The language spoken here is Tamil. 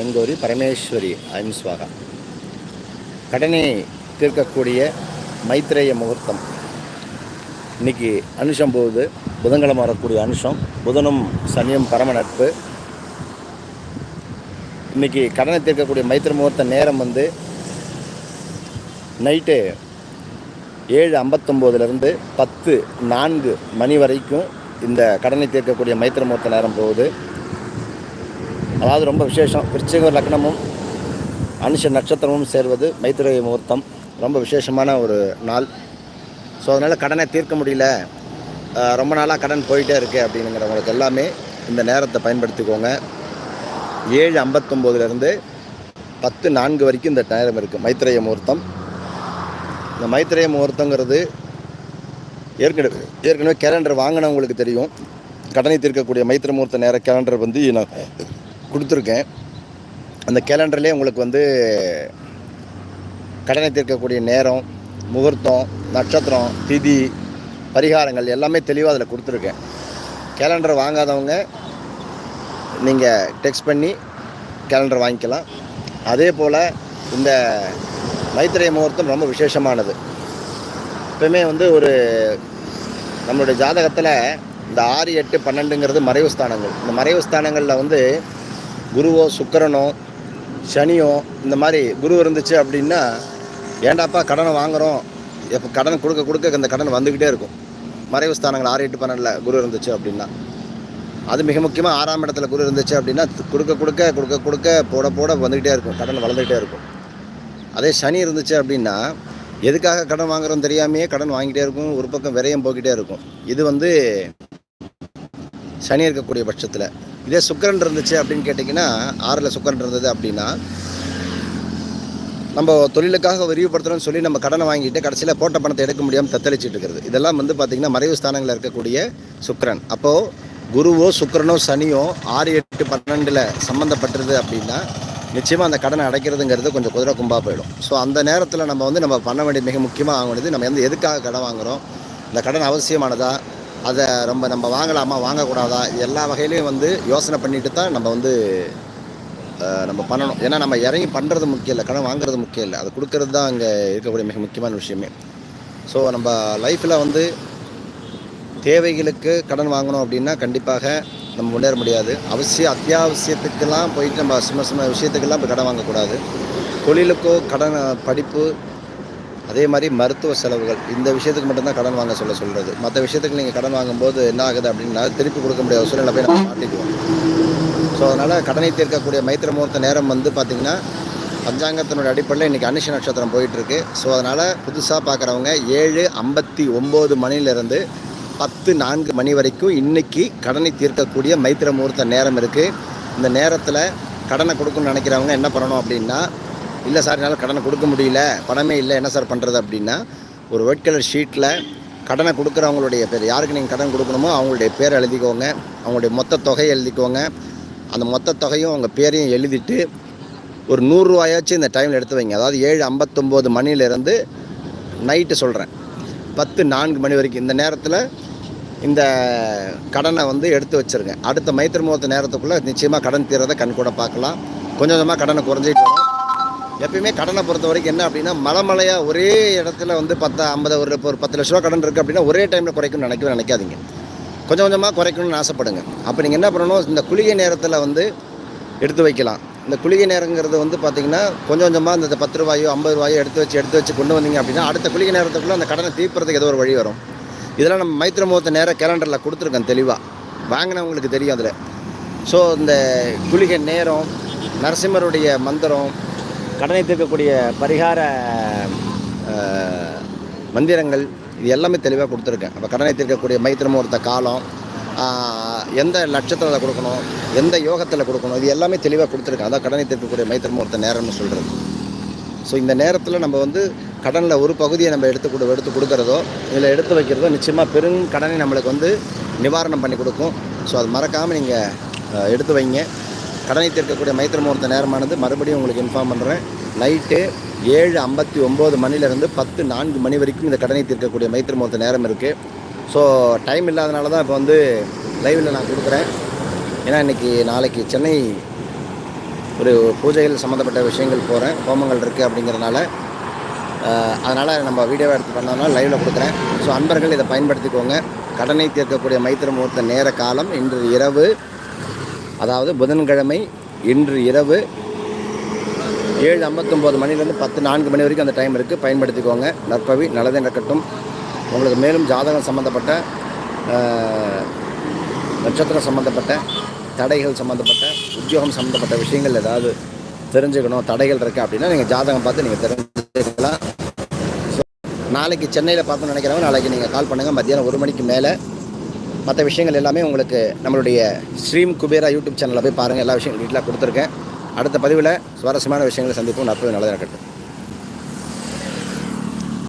என்கோரி பரமேஸ்வரி ஐம் ஸ்வாகா கடனை தீர்க்கக்கூடிய மைத்ரேய முகூர்த்தம். இன்னைக்கு அனுஷம் போகுது. புதன்கிழமை வரக்கூடிய அனுஷம். புதனும் சனியும் பரம நட்பு. இன்னைக்கு கடனை தீர்க்கக்கூடிய மைத்திர முகூர்த்த நேரம் வந்து நைட்டு ஏழு ஐம்பத்தொம்போதுலேருந்து பத்து நான்கு மணி வரைக்கும் இந்த கடனை தீர்க்கக்கூடிய மைத்திர முகூர்த்த நேரம் போகுது. அதாவது ரொம்ப விசேஷம். விருச்சிக லக்னமும் அனுஷ நட்சத்திரமும் சேர்வது மைத்திரை முகூர்த்தம். ரொம்ப விசேஷமான ஒரு நாள். ஸோ அதனால் கடனை தீர்க்க முடியல. ரொம்ப நாளாக கடன் போயிட்டே இருக்குது அப்படிங்கிறவங்களுக்கு எல்லாமே இந்த நேரத்தை பயன்படுத்திக்கோங்க. ஏழு ஐம்பத்தொம்போதுலேருந்து பத்து நான்கு வரைக்கும் இந்த நேரம் இருக்குது மைத்திரைய முகூர்த்தம். இந்த மைத்திரைய முகூர்த்தங்கிறது ஏற்கனவே ஏற்கனவே கேலண்டர் வாங்கினவங்களுக்கு தெரியும். கடனை தீர்க்கக்கூடிய மைத்திர முகூர்த்த நேர கேலண்டர் வந்து நான் கொடுத்துருக்கேன். அந்த கேலண்டர்லேயே உங்களுக்கு வந்து கடனை தீர்க்கக்கூடிய நேரம் முகூர்த்தம் நட்சத்திரம் திதி பரிகாரங்கள் எல்லாமே தெளிவாக அதில் கொடுத்துருக்கேன். கேலண்டர் வாங்காதவங்க நீங்கள் டெக்ஸ்ட் பண்ணி கேலண்டர் வாங்கிக்கலாம். அதே போல் இந்த மைத்திரை முகூர்த்தம் ரொம்ப விசேஷமானது. எப்பவுமே வந்து ஒரு நம்மளுடைய ஜாதகத்தில் இந்த ஆறு எட்டு பன்னெண்டுங்கிறது மறைவு ஸ்தானங்கள். இந்த மறைவு ஸ்தானங்களில் வந்து குருவோ சுக்கரனோ சனியோ இந்த மாதிரி குரு இருந்துச்சு அப்படின்னா ஏண்டாப்பா கடனை வாங்குகிறோம் எப்போ கடன் கொடுக்க கொடுக்க இந்த கடன் வந்துக்கிட்டே இருக்கும். மறைவு ஸ்தானங்கள் ஆறு எட்டு பன்னெண்டில் குரு இருந்துச்சு அப்படின்னா. அது மிக முக்கியமாக ஆறாம் இடத்துல குரு இருந்துச்சு அப்படின்னா கொடுக்க கொடுக்க கொடுக்க கொடுக்க போட போட வந்துக்கிட்டே இருக்கும். கடன் வளர்ந்துக்கிட்டே இருக்கும். அதே சனி இருந்துச்சு அப்படின்னா எதுக்காக கடன் வாங்குறோம் தெரியாமையே கடன் வாங்கிட்டே இருக்கும். ஒரு பக்கம் விரையும் போய்கிட்டே இருக்கும். இது வந்து சனி இருக்கக்கூடிய பட்சத்தில். இதே சுக்கரன் இருந்துச்சு அப்படின்னு கேட்டிங்கன்னா ஆறில் சுக்கரன் இருந்தது அப்படின்னா நம்ம தொழிலுக்காக விரிவுபடுத்தணும்னு சொல்லி நம்ம கடனை வாங்கிட்டு கடைசியில் போட்ட பணத்தை எடுக்க முடியாமல் தத்தளிச்சிட்டு இருக்கிறது. இதெல்லாம் வந்து பார்த்திங்கன்னா மறைவு ஸ்தானங்களில் இருக்கக்கூடிய சுக்கரன். அப்போது குருவோ சுக்கரனோ சனியோ ஆறு எட்டு பன்னெண்டில் சம்மந்தப்பட்டிருது அப்படின்னா நிச்சயமாக அந்த கடனை அடைக்கிறதுங்கிறது கொஞ்சம் குதிரை கும்பாக போயிடும். ஸோ அந்த நேரத்தில் நம்ம வந்து நம்ம பண்ண வேண்டிய மிக முக்கியமாக ஆகணுது வேண்டியது நம்ம வந்து எதுக்காக கடன் வாங்குகிறோம் இந்த கடன் அவசியமானதா? அதை ரொம்ப நம்ம வாங்கலாமா வாங்கக்கூடாதா? எல்லா வகையிலையும் வந்து யோசனை பண்ணிட்டு தான் நம்ம வந்து நம்ம பண்ணணும். ஏன்னா நம்ம இறங்கி பண்ணுறது முக்கியம் இல்லை கடன் வாங்குறது முக்கியம் இல்லை. அது கொடுக்கறது தான் அங்கே இருக்கக்கூடிய மிக முக்கியமான விஷயமே. ஸோ நம்ம லைஃப்பில் வந்து தேவைகளுக்கு கடன் வாங்கணும் அப்படின்னா கண்டிப்பாக நம்ம முன்னேற முடியாது. அவசியம் அத்தியாவசியத்துக்கெல்லாம் போயிட்டு நம்ம சும்மா சும்மா விஷயத்துக்கெல்லாம் போய் கடன் வாங்கக்கூடாது. தொழிலுக்கோ கடன் படிப்பு அதே மாதிரி மருத்துவ செலவுகள் இந்த விஷயத்துக்கு மட்டும்தான் கடன் வாங்க சொல்ல சொல்கிறது மற்ற விஷயத்துக்கு நீங்கள் கடன் வாங்கும்போது என்ன ஆகுது அப்படின்னா திருப்பி கொடுக்க முடியாத சூழ்நிலை போய் நம்ம மாட்டிக்குவோம். ஸோ அதனால் கடனை தீர்க்கக்கூடிய மைத்திர முகூர்த்த நேரம் வந்து பார்த்திங்கன்னா பஞ்சாங்கத்தினுடைய அடிப்படையில் இன்றைக்கி அனுஷ நட்சத்திரம் போயிட்டுருக்கு. ஸோ அதனால் புதுசாக பார்க்குறவங்க ஏழு ஐம்பத்தி ஒம்பது மணிலேருந்து பத்து நான்கு மணி வரைக்கும் இன்றைக்கி கடனை தீர்க்கக்கூடிய மைத்திர முகூர்த்த நேரம் இருக்குது இந்த நேரத்தில் கடனை கொடுக்கணும்னு நினைக்கிறவங்க என்ன பண்ணணும் அப்படின்னா இல்லை சார் என்னால் கடனை கொடுக்க முடியல. பணமே இல்லை. என்ன சார் பண்ணுறது அப்படின்னா ஒரு ஒயிட் கலர் ஷீட்டில் கடனை கொடுக்குறவங்களுடைய பேர் யாருக்கு நீங்கள் கடன் கொடுக்கணுமோ அவங்களுடைய பேர் எழுதிக்கோங்க. அவங்களுடைய மொத்த தொகையை எழுதிக்கோங்க. அந்த மொத்த தொகையும் அவங்க பேரையும் எழுதிட்டு ஒரு நூறுரூவாயாச்சும் இந்த டைமில் எடுத்து வைங்க. அதாவது ஏழு ஐம்பத்தொம்போது மணிலேருந்து நைட்டு சொல்கிறேன் பத்து நான்கு மணி வரைக்கும். இந்த நேரத்தில் இந்த கடனை வந்து எடுத்து வச்சுருங்க. அடுத்த மைத்திர முகூர்த்த நேரத்துக்குள்ளே நிச்சயமாக கடன் தீரதை கண் கூட பார்க்கலாம். கொஞ்சம் கொஞ்சமாக கடனை குறைஞ்சிட்டு எப்பயுமே கடனை பொறுத்த வரைக்கும் என்ன அப்படின்னா மலை மலையாக ஒரே இடத்துல வந்து பத்து ஐம்பது ஒரு ஒரு பத்து லட்ச ரூபா கடன் இருக்குது அப்படின்னா ஒரே டைமில் குறைக்கணும்னு நினைக்கவே நினைக்காதீங்க. கொஞ்சம் கொஞ்சமாக குறைக்கணும்னு ஆசைப்படுங்க. அப்போ நீங்கள் என்ன பண்ணணும் இந்த குளிகை நேரத்தில் வந்து எடுத்து வைக்கலாம். இந்த குளிகை நேரங்கிறது வந்து பார்த்திங்கன்னா கொஞ்சம் கொஞ்சமாக இந்த பத்து ரூபாயோ ஐம்பது ரூபாயோ எடுத்து வச்சு எடுத்து வச்சு கொண்டு வந்தீங்க அப்படின்னா அடுத்த குளிகை நேரத்துக்குள்ளே அந்த கடனை தீர்ப்புறதுக்கு ஏதோ ஒரு வழி வரும். இதெல்லாம் நம்ம மைத்திர முகூர்த்த நேரம் கேலண்டரில் கொடுத்துருக்கேன் தெளிவாக வாங்கினவங்களுக்கு தெரியும் அதில். ஸோ இந்த குளிகை நேரம் நரசிம்மருடைய மந்திரம் கடனை தீர்க்கக்கூடிய பரிகார மந்திரங்கள் இது எல்லாமே தெளிவாக கொடுத்துருக்கேன். அப்போ கடனை தீர்க்கக்கூடிய மைத்திர முகூர்த்த காலம் எந்த லட்சத்தில் கொடுக்கணும் எந்த யோகத்தில் கொடுக்கணும் இது எல்லாமே தெளிவாக கொடுத்துருக்கேன். அதான் கடனை தீர்க்கக்கூடிய மைத்திர முகூர்த்த நேரம்னு சொல்கிறது ஸோ இந்த நேரத்தில் நம்ம வந்து கடனில் ஒரு பகுதியை நம்ம எடுத்து கொடு எடுத்து கொடுக்குறதோ இல்லை எடுத்து வைக்கிறதோ நிச்சயமாக பெரும் கடனை நம்மளுக்கு வந்து நிவாரணம் பண்ணி கொடுக்கும். ஸோ அது மறக்காமல் நீங்கள் எடுத்து வைங்க. கடனை தீர்க்கக்கூடிய மைத்திர முகூர்த்த நேரமானது மறுபடியும் உங்களுக்கு இன்ஃபார்ம் பண்ணுறேன் நைட்டு ஏழு ஐம்பத்தி ஒம்பது மணிலேருந்து பத்து நான்கு மணி வரைக்கும் இந்த கடனை தீர்க்கக்கூடிய மைத்திர முகூர்த்த நேரம் இருக்குது ஸோ டைம் இல்லாதனால தான் இப்போ வந்து லைவில் நான் கொடுக்குறேன். ஏன்னா இன்றைக்கி நாளைக்கு சென்னை ஒரு பூஜைகள் சம்மந்தப்பட்ட விஷயங்கள் போகிறேன் ஹோமங்கள் இருக்குது அப்படிங்கிறதுனால அதனால் நம்ம வீடியோவை எடுத்து பண்ணோம்னா லைவில் கொடுக்குறேன். ஸோ அன்பர்கள் இதை பயன்படுத்திக்கோங்க. கடனை தீர்க்கக்கூடிய மைத்திர முகூர்த்த நேர காலம் இன்று இரவு அதாவது புதன்கிழமை இன்று இரவு ஏழு ஐம்பத்தொம்போது மணிலேருந்து பத்து நான்கு மணி வரைக்கும் அந்த டைம் இருக்குது பயன்படுத்திக்கோங்க. நற்பவி நல்லதே நடக்கட்டும். உங்களுக்கு மேலும் ஜாதகம் சம்மந்தப்பட்ட நட்சத்திரம் சம்மந்தப்பட்ட தடைகள் சம்மந்தப்பட்ட உத்தியோகம் சம்மந்தப்பட்ட விஷயங்கள் ஏதாவது தெரிஞ்சுக்கணும் தடைகள் இருக்குது அப்படின்னா நீங்கள் ஜாதகம் பார்த்து நீங்கள் தெரிஞ்சுக்கலாம். ஸோ நாளைக்கு சென்னையில் பார்த்து நினைக்கிறவங்க நாளைக்கு நீங்கள் கால் பண்ணுங்கள் மத்தியானம் ஒரு மணிக்கு மேலே மற்ற விஷயங்கள் எல்லாமே உங்களுக்கு நம்மளுடைய ஸ்ட்ரீம் குபேரா யூடியூப் சேனலில் போய் பாருங்கள் எல்லா விஷயங்களும் டீட்டெயிலாக கொடுத்துருக்கேன். அடுத்த பதிவில் சுவாரஸ்யமான விஷயங்களை சந்திப்போம். நற்பது நல்லதாக இருக்கட்டும்